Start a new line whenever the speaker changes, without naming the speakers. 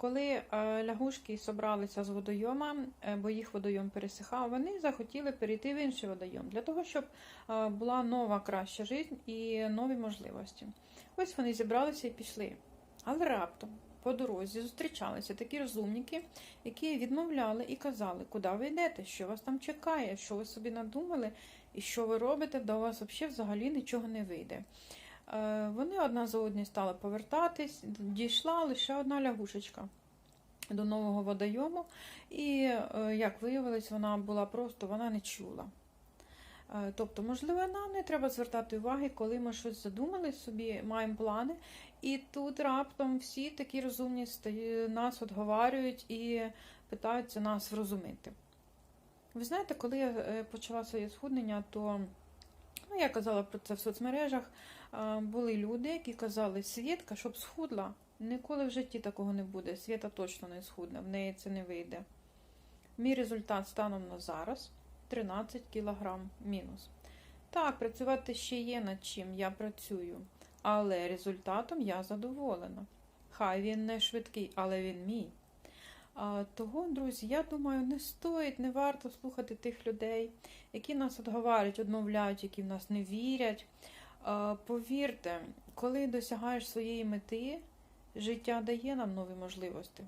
Коли е, лягушки зібралися з водойома, е, бо їх водойом пересихав, вони захотіли перейти в інший водойом для того, щоб е, була нова краща життя і нові можливості. Ось вони зібралися і пішли. Але раптом по дорозі зустрічалися такі розумники, які відмовляли і казали, куди ви йдете, що вас там чекає, що ви собі надумали, і що ви робите, до вас взагалі взагалі нічого не вийде. Е, Вони одна за одною стали повертатись, дійшла лише одна лягушечка до нового водойому, і, е, як виявилось, вона була просто вона не чула. Е, Тобто, можливо, нам не треба звертати уваги, коли ми щось задумали собі, маємо плани, і тут раптом всі такі розумні нас отговарюють і питаються нас врозумити. Ви знаєте, коли я почала своє схуднення, то ну, я казала про це в соцмережах. е, Були люди, які казали, Свєтка, щоб схудла, ніколи в житті такого не буде. Свєта точно не схудне, в неї це не вийде. Мій результат станом на зараз 13 кілограм мінус. Так, працювати ще є над чим, я працюю, але результатом я задоволена. Хай він не швидкий, але він мій. Того, друзі, я думаю, не стоїть, не варто слухати тих людей, які нас отговарюють, одмовляють, які в нас не вірять. Повірте, коли досягаєш своєї мети, життя дає нам нові можливості.